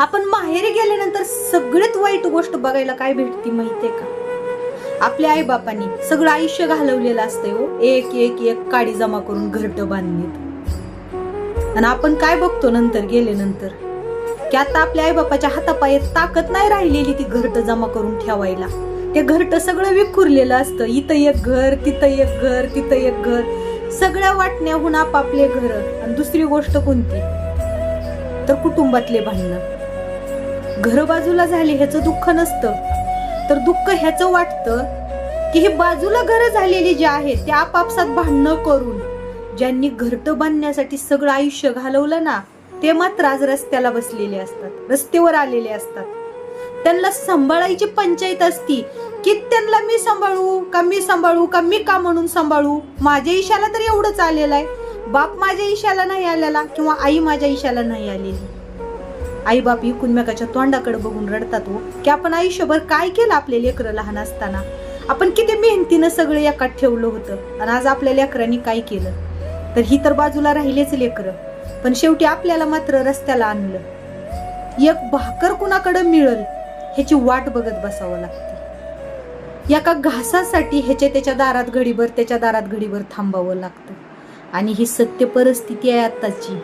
आपण माहेरी गेल्यानंतर सगळ्यात वाईट गोष्ट बघायला काय भेटती माहितीये का? आपल्या आई बापांनी सगळं आयुष्य घालवलेलं असतंय हो. एक एक एक काडी जमा करून घरट बांधणीत आणि आपण काय बघतो नंतर गेल्यानंतर? की आता आपल्या आई बापाच्या हातापायात ताकद नाही राहिलेली ती घरट जमा करून ठेवायला. ते घरट सगळं विखुरलेलं असतं. इथं एक घर तिथं एक घर तिथं एक घर. सगळ्या वाटण्याहून आपापले घर. आणि दुसरी गोष्ट कोणती? तर कुटुंबातले भांडणं. घर बाजूला झाली ह्याचं दुःख नसतं. तर दुःख ह्याचं वाटतं की हे बाजूला घर झालेली जे आहे ते आपापसात भांडणं करून ज्यांनी घरटं बांधण्यासाठी सगळं आयुष्य घालवलं ना ते मात्र आज रस्त्याला बसलेले असतात रस्त्यावर आलेले असतात. त्यांना सांभाळायची पंचायत असती की त्यांना मी सांभाळू का मी सांभाळू का मी का म्हणून सांभाळू? माझ्या इशाला तर एवढंच आलेलं आहे. बाप माझ्या इशाला नाही आलेला किंवा आई माझ्या इशाला नाही आलेली. आई बाप एकूणमेकाच्या तोंडाकडे बघून रडतात हो. की आपण आयुष्यभर काय केलं आपले लेकरं लहान असताना? आपण किती मेहनतीनं सगळं एकात ठेवलं होतं आणि आज आपल्या लेकरांनी काय केलं? तर ही तर बाजूला राहिलेच लेकरं. पण शेवटी आपल्याला मात्र रस्त्याला आणलं. एक भाकर कुणाकडे मिळल ह्याची वाट बघत बसावं लागते. एका घासासाठी ह्याच्या त्याच्या दारात घडीभर त्याच्या दारात घडीभर थांबावं लागतं. आणि ही सत्य परिस्थिती आहे आत्ताची.